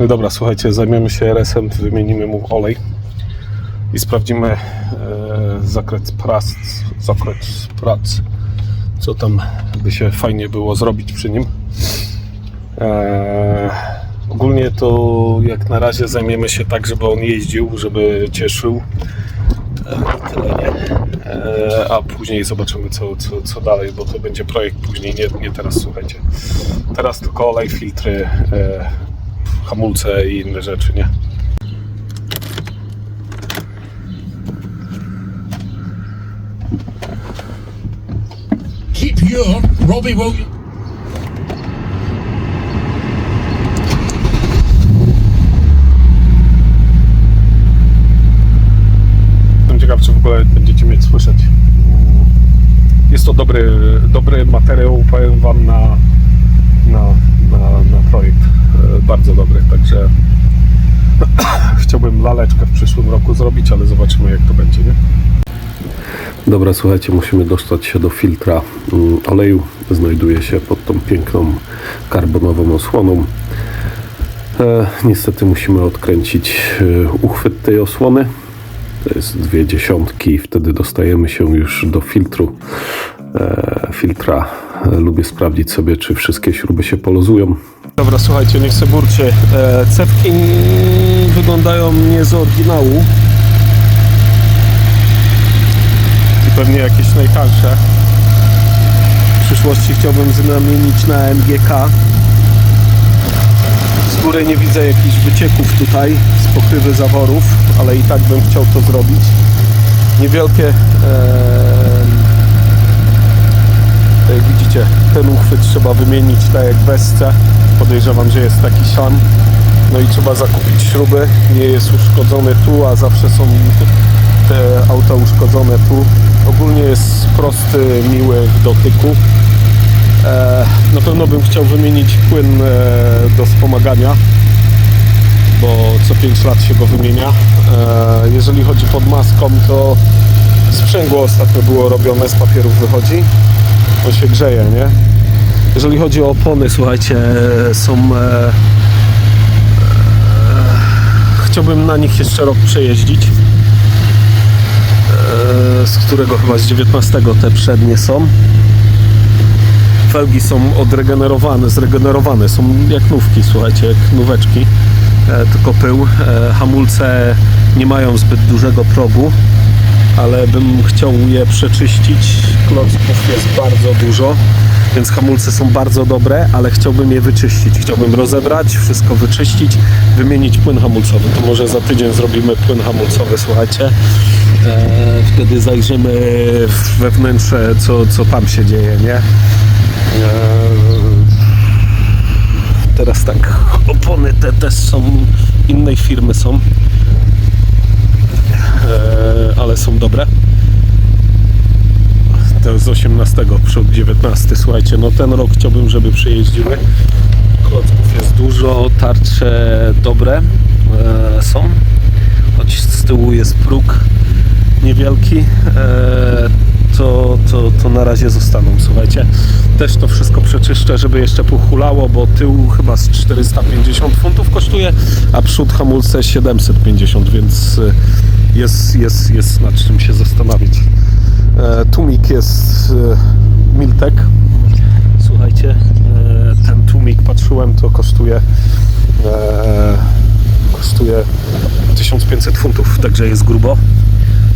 No dobra, słuchajcie, zajmiemy się RS-em, wymienimy mu olej i sprawdzimy e, zakres prac, zakres prac, co tam by się fajnie było zrobić przy nim. E, ogólnie to jak na razie zajmiemy się tak, żeby on jeździł, żeby cieszył. E. E, a później zobaczymy co, co, co dalej, bo to będzie projekt później, nie, nie teraz słuchajcie. Teraz tylko olej, filtry, e, hamulce i inne rzeczy, nie? Keep your Robbie Williams. Jestem ciekaw, czy w ogóle będziecie mnie słyszeć. Jest to dobry, dobry materiał, powiem Wam, na, na, na, na projekt. Bardzo dobry, także chciałbym laleczkę w przyszłym roku zrobić, ale zobaczymy jak to będzie, nie? Dobra, słuchajcie, musimy dostać się do filtra mm, oleju. Znajduje się pod tą piękną karbonową osłoną. E, niestety musimy odkręcić e, uchwyt tej osłony. To jest dwie dziesiątki i wtedy dostajemy się już do filtru. E, filtra e, lubię sprawdzić sobie, czy wszystkie śruby się poluzują. Dobra, słuchajcie, niech se burcie. E, cewki wyglądają nie z oryginału. I pewnie jakieś najtańsze. W przyszłości chciałbym zamienić na MGK. Z góry nie widzę jakichś wycieków tutaj z pokrywy zaworów, ale i tak bym chciał to zrobić. Niewielkie. jak widzicie, ten uchwyt trzeba wymienić tak jak Wesce. Podejrzewam, że jest taki sam. No i trzeba zakupić śruby. Nie jest uszkodzony tu, a zawsze są te auta uszkodzone tu. Ogólnie jest prosty, miły w dotyku. E, na pewno bym chciał wymienić płyn e, do wspomagania, bo co 5 lat się go wymienia. E, jeżeli chodzi pod maską, to sprzęgło ostatnio było robione, z papierów wychodzi. On się grzeje, nie? Jeżeli chodzi o opony, słuchajcie, są... E, e, chciałbym na nich jeszcze rok przejeździć. E, z którego chyba z 19 te przednie są felgi są odregenerowane, zregenerowane, są jak nówki, słuchajcie, jak nóweczki, e, tylko pył. Hamulce nie mają zbyt dużego progu, ale bym chciał je przeczyścić. Klocków jest bardzo dużo, więc hamulce są bardzo dobre, ale chciałbym je wyczyścić. Chciałbym rozebrać, wszystko wyczyścić, wymienić płyn hamulcowy. To może za tydzień zrobimy płyn hamulcowy, słuchajcie. E, wtedy zajrzymy we wnętrze, co, co tam się dzieje, nie? Eee, Teraz tak, opony te też są innej firmy są, Eee, ale są dobre. To z 18, przód 19. Słuchajcie, no ten rok chciałbym, żeby przejeździły. Klocków jest dużo, tarcze dobre eee, są, choć z tyłu jest próg niewielki. Eee, to, to, to na razie zostaną, słuchajcie. Też to wszystko przeczyszczę, żeby jeszcze pohulało, bo tył chyba z 450 funtów kosztuje, a przód hamulce 750, więc y, jest, jest, jest nad czym się zastanowić. E, Tumik jest e, Miltek. Słuchajcie, e, ten tumik patrzyłem, to kosztuje e, kosztuje 1500 funtów, także jest grubo.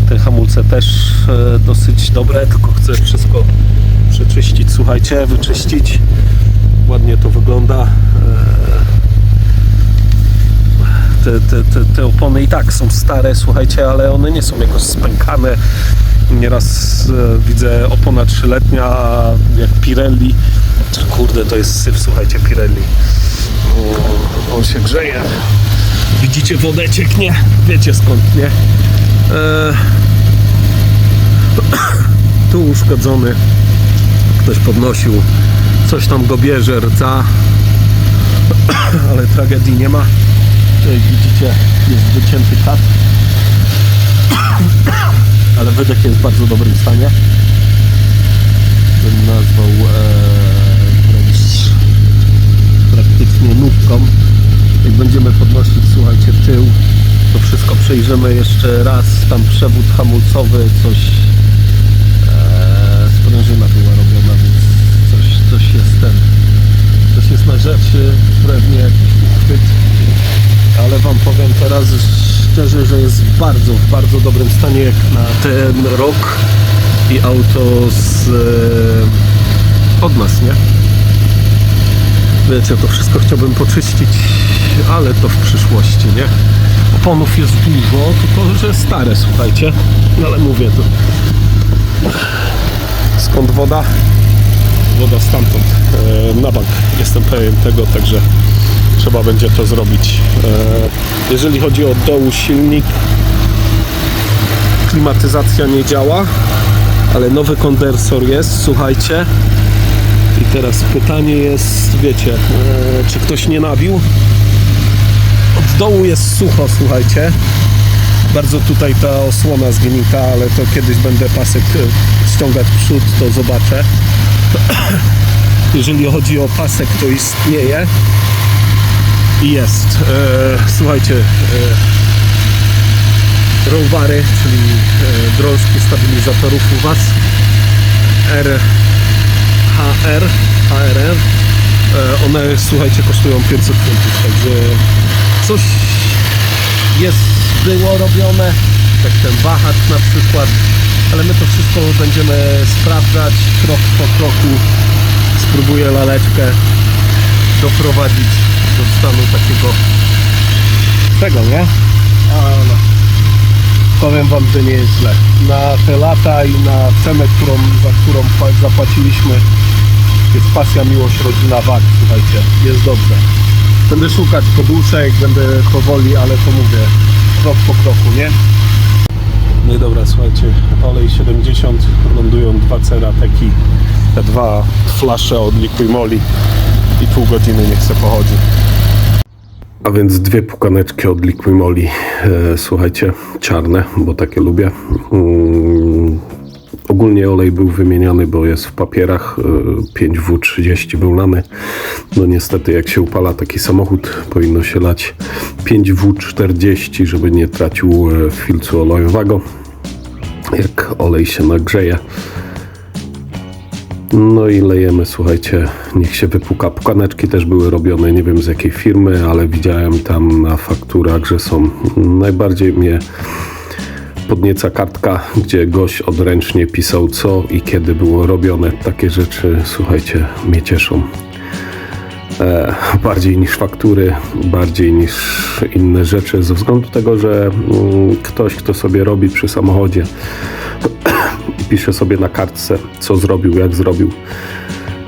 Te hamulce też e, dosyć dobre, tylko chcę wszystko przeczyścić, słuchajcie, wyczyścić. Ładnie to wygląda. E, Te, te, te, opony i tak są stare, słuchajcie, ale one nie są jakoś spękane. Nieraz e, widzę opona trzyletnia, jak Pirelli. Kurde, to jest syf, słuchajcie, Pirelli. O, on się grzeje. Widzicie, wodę cieknie. Wiecie skąd, nie? E, tu uszkodzony. Ktoś podnosił. Coś tam go bierze, rdza. Ale tragedii nie ma. Tutaj widzicie, jest wycięty kat. Ale wydech jest w bardzo dobrym stanie. Bym nazwał e, praktycznie nówką. Jak będziemy podnosić, słuchajcie, tył, to wszystko przejrzymy jeszcze raz. Tam przewód hamulcowy, coś e, sprężyna była robiona, więc coś, coś jest ten. Coś jest na rzeczy, pewnie jakiś uchwyt. Ale wam powiem teraz szczerze, że jest w bardzo, w bardzo dobrym stanie jak na ten rok i auto z e, od nas, nie? Wiecie, to wszystko chciałbym poczyścić, ale to w przyszłości, nie? Oponów jest dużo, tylko że stare, słuchajcie. No ale mówię to. Skąd woda? Woda stamtąd, e, na bank. Jestem pewien tego, także trzeba będzie to zrobić. E, jeżeli chodzi o dołu silnik, klimatyzacja nie działa, ale nowy kondensor jest, słuchajcie. I teraz pytanie jest, wiecie, e, czy ktoś nie nabił? Od dołu jest sucho, słuchajcie. Bardzo tutaj ta osłona zgnita, ale to kiedyś będę pasek e, ściągać przód, to zobaczę. Jeżeli chodzi o pasek, to istnieje. Jest. E, słuchajcie, e, rollbary, czyli e, drążki stabilizatorów u Was. R HR, HRR. E, One, słuchajcie, kosztują 500 funtów, także coś jest, było robione, tak ten wahacz na przykład, ale my to wszystko będziemy sprawdzać krok po kroku. Spróbuję laleczkę doprowadzić do stanu takiego tego, nie? Ale powiem wam, że nie jest źle. Na te lata i na cenę, którą, za którą zapłaciliśmy, jest pasja, miłość, rodzina, wag, słuchajcie, jest dobrze. Będę szukać poduszek, będę powoli, ale to mówię, krok po kroku, nie? No i dobra, słuchajcie, olej 70, lądują dwa cerateki, te dwa flasze od Liquimoli i pół godziny niech se pochodzi. A więc dwie pukaneczki od Liquimoli, e, słuchajcie, czarne, bo takie lubię. Mm, ogólnie olej był wymieniany, bo jest w papierach, e, 5W30 był lany. No niestety jak się upala taki samochód, powinno się lać 5W40, żeby nie tracił e, filcu olejowego, jak olej się nagrzeje. No i lejemy, słuchajcie, niech się wypuka. Pukaneczki też były robione, nie wiem z jakiej firmy, ale widziałem tam na fakturach, że są. Najbardziej mnie podnieca kartka, gdzie gość odręcznie pisał co i kiedy było robione. Takie rzeczy, słuchajcie, mnie cieszą. E, bardziej niż faktury, bardziej niż inne rzeczy, ze względu tego, że mm, ktoś, kto sobie robi przy samochodzie, pisze sobie na kartce, co zrobił, jak zrobił,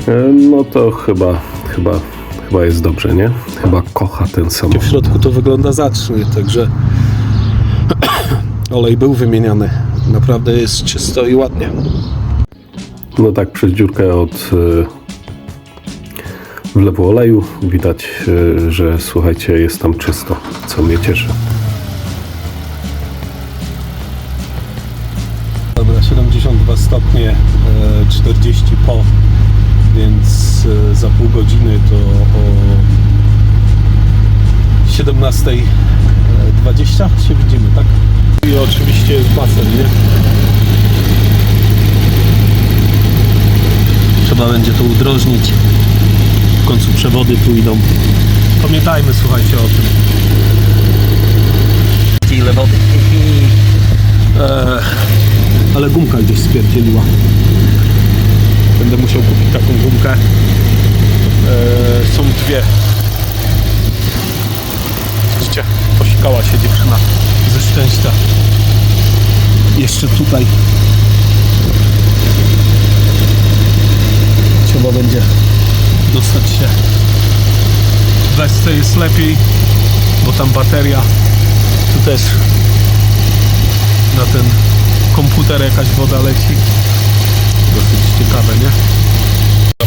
e, no to chyba, chyba, chyba jest dobrze, nie? Chyba kocha ten samochód. W środku to wygląda zacznie, także olej był wymieniany. Naprawdę jest czysto i ładnie. No tak, przez dziurkę od e, wlewu oleju widać, e, że słuchajcie, jest tam czysto, co mnie cieszy. Dobra, 72 stopnie, e, 40 po, więc e, za pół godziny to o 17.20 się widzimy, tak? I oczywiście jest basen, nie? Trzeba będzie to udrożnić. W końcu przewody tu idą. Pamiętajmy, słuchajcie, o tym. Ile wody? Eee, ale gumka gdzieś spierdzieliła. Będę musiał kupić taką gumkę. Eee, są dwie. Widzicie, posikała się dziewczyna ze szczęścia. Jeszcze tutaj. Trzeba będzie dostać się. W desce jest lepiej, bo tam bateria. Tu też na ten komputer jakaś woda leci. Dosyć ciekawe, nie?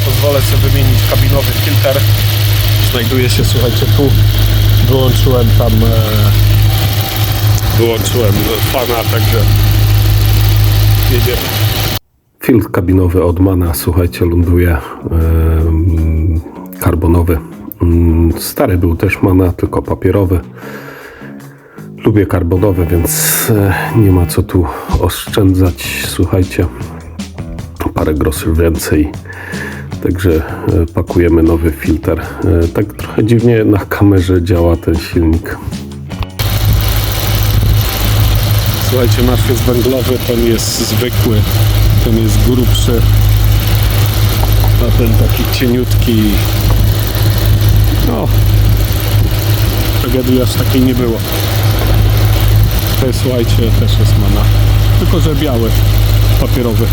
Pozwolę sobie wymienić kabinowy filtr. Znajduje się, słuchajcie, tu. Wyłączyłem tam e, wyłączyłem fana, także jedziemy. Filtr kabinowy od Mana, słuchajcie, ląduje em, karbonowy Mm, Stary był też mana, tylko papierowy. Lubię karbonowe, więc e, nie ma co tu oszczędzać. Słuchajcie, parę groszy więcej. Także e, pakujemy nowy filtr. E, Tak trochę dziwnie na kamerze działa ten silnik. Słuchajcie, jest węglowy, ten jest zwykły, ten jest grubszy, a ten taki cieniutki. No, tragedii aż takiej nie było. To słuchajcie, też jest mana. Tylko, że biały, papierowy.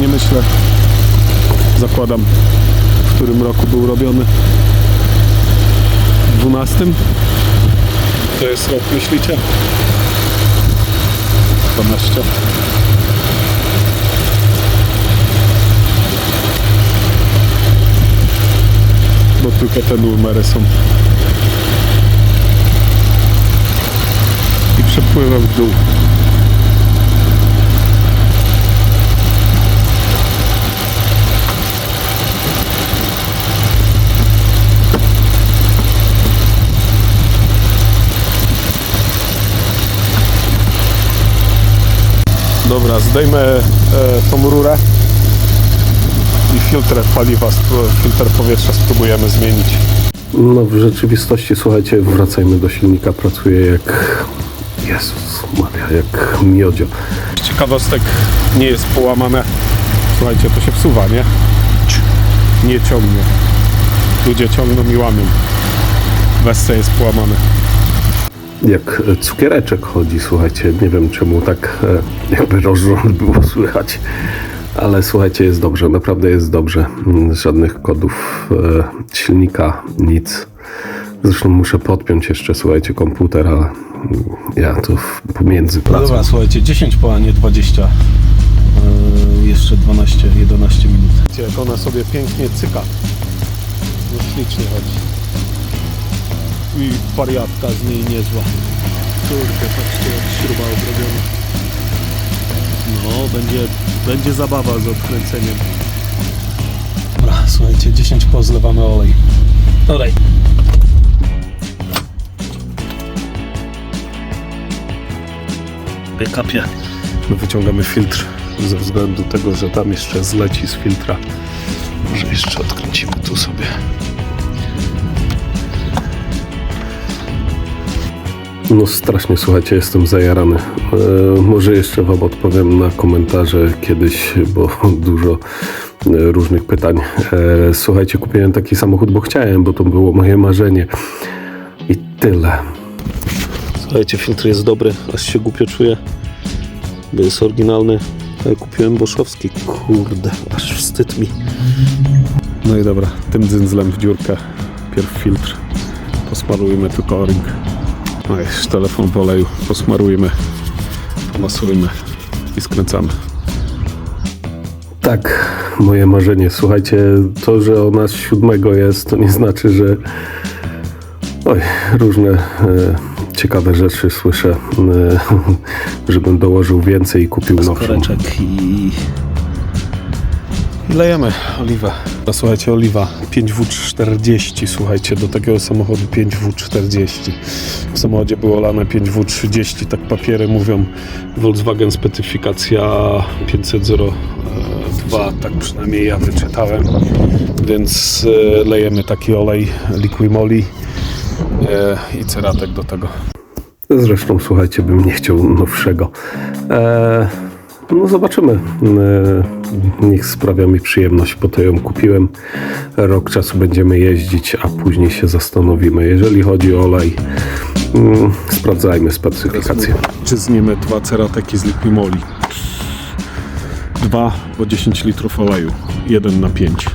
Nie myślę, zakładam, w którym roku był robiony. W 12? To jest rok, myślicie? 12. Bo tylko te numery są. I przepływam w dół. Dobra, zdejmę e, tą rurę i filtr paliwa, filtr powietrza spróbujemy zmienić. No w rzeczywistości, słuchajcie, wracajmy do silnika. Pracuje jak... Jezus Maria, jak miodzio. Ciekawostek nie jest połamane. Słuchajcie, to się wsuwa, nie? Nie ciągnie. Ludzie ciągną i łamią. Wesce jest połamane. Jak cukiereczek chodzi, słuchajcie. Nie wiem czemu tak e, jakby rozrząd było słychać. Ale słuchajcie, jest dobrze, naprawdę jest dobrze. Mm, Żadnych kodów e, silnika, nic. Zresztą muszę podpiąć jeszcze, słuchajcie, komputer, ale ja tu w- pomiędzy No pracą. dobra, słuchajcie, 10 po, a nie 20. Yy, jeszcze 12, 11 minut. Jak ona sobie pięknie cyka. No ślicznie chodzi. I wariatka z niej niezła. Kurde, patrzcie jak śruba obrobiona. No, będzie, będzie zabawa z odkręceniem. Dobra, słuchajcie, 10 po zlewamy olej. Olej. Piekapie. My wyciągamy filtr ze względu tego, że tam jeszcze zleci z filtra. Może jeszcze odkręcimy tu sobie. No strasznie, słuchajcie, jestem zajarany. E, może jeszcze Wam odpowiem na komentarze kiedyś, bo dużo e, różnych pytań. E, słuchajcie, kupiłem taki samochód, bo chciałem, bo to było moje marzenie. I tyle. Słuchajcie, filtr jest dobry, aż się głupio czuję. Bo jest oryginalny. Ja kupiłem boszowski. Kurde, aż wstyd mi. No i dobra, tym dzyndzlem w dziurkę. Pierw filtr. Posmarujmy tylko o ring. No i już telefon w oleju. Posmarujmy, pomasujmy i skręcamy. Tak, moje marzenie. Słuchajcie, to, że ona z siódmego jest, to nie znaczy, że oj, różne e, ciekawe rzeczy słyszę, e, żebym dołożył więcej i kupił nowszą. i... lejemy oliwę. No, słuchajcie, oliwa 5W40, słuchajcie, do takiego samochodu 5W40. W samochodzie było lane 5W30, tak papiery mówią. Volkswagen specyfikacja 502, tak przynajmniej ja wyczytałem. Więc e, lejemy taki olej Liquimoli e, i ceratek do tego. Zresztą, słuchajcie, bym nie chciał nowszego. E, no zobaczymy. Niech sprawia mi przyjemność, po to ją kupiłem. Rok czasu będziemy jeździć, a później się zastanowimy. Jeżeli chodzi o olej, mm, sprawdzajmy specyfikację. Czy zniemy dwa cerateki z Liquimoli? Dwa po 10 litrów oleju. Jeden na 5.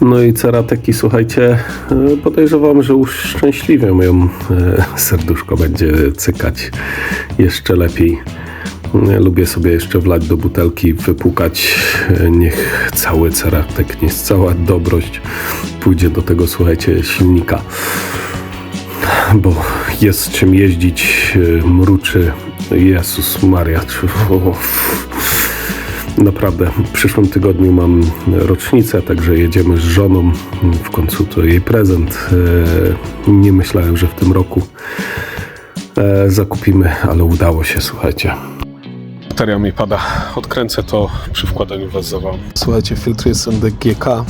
No i cerateki, słuchajcie, e, podejrzewam, że uszczęśliwią ją. E, Serduszko będzie cykać jeszcze lepiej. Lubię sobie jeszcze wlać do butelki, wypukać. E, Niech cały ceratek, niech cała dobrość pójdzie do tego, słuchajcie, silnika. Bo jest czym jeździć, e, mruczy. Jezus Maria. Naprawdę, w przyszłym tygodniu mam rocznicę, także jedziemy z żoną. W końcu to jej prezent. E, Nie myślałem, że w tym roku zakupimy, ale udało się, słuchajcie. Bateria mi pada. Odkręcę to przy wkładaniu was. Słuchajcie, filtr jest NDGK,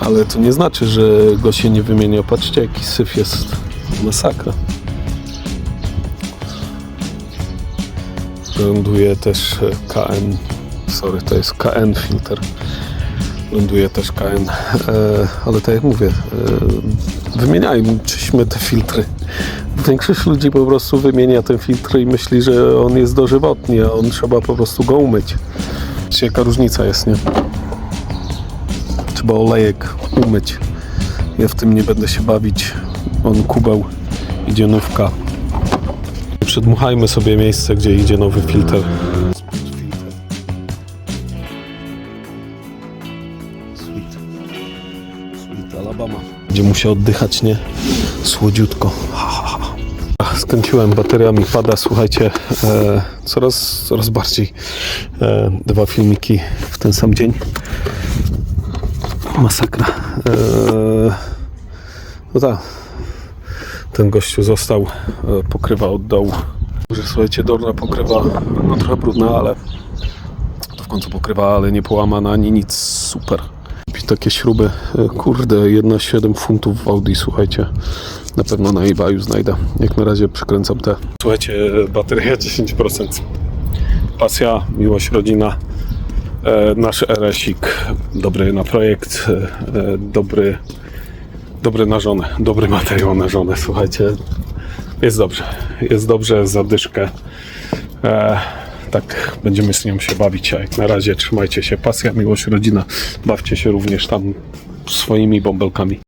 ale to nie znaczy, że go się nie wymienia. Patrzcie, jaki syf jest. Masakra. Ląduje też e, KN. Sorry, to jest KN filtr. Ląduje też KN. E, ale tak jak mówię, e, wymieniajmy te filtry. Większość ludzi po prostu wymienia ten filtr i myśli, że on jest dożywotni, a on trzeba po prostu go umyć. Czy jaka różnica jest, nie? Trzeba olejek umyć. Ja w tym nie będę się bawić. On kubeł, idzie nówka. Przedmuchajmy sobie miejsce, gdzie idzie nowy filtr. Sweet. Sweet Alabama. Będzie musiał oddychać, nie? Słodziutko. Ha, ha, ha. Skręciłem, bateria mi pada, słuchajcie, e, coraz, coraz bardziej e, dwa filmiki w ten sam dzień. Masakra. E, no tak, ten gościu został, e, pokrywa od dołu. Że słuchajcie, dolna pokrywa, no trochę brudna, ale to w końcu pokrywa, ale nie połamana ani nic, super. I takie śruby, e, kurde, 1,7 funtów w Audi, słuchajcie. Na pewno na eBayu znajdę. Jak na razie przykręcam te. Słuchajcie, bateria 10%. Pasja, miłość, rodzina. E, nasz RS-ik dobry na projekt, e, e, dobry, dobry na żonę, dobry materiał na żonę, słuchajcie. Jest dobrze, jest dobrze, zadyszkę. Tak, będziemy z nią się bawić, a jak na razie trzymajcie się. Pasja, miłość, rodzina. Bawcie się również tam swoimi bąbelkami.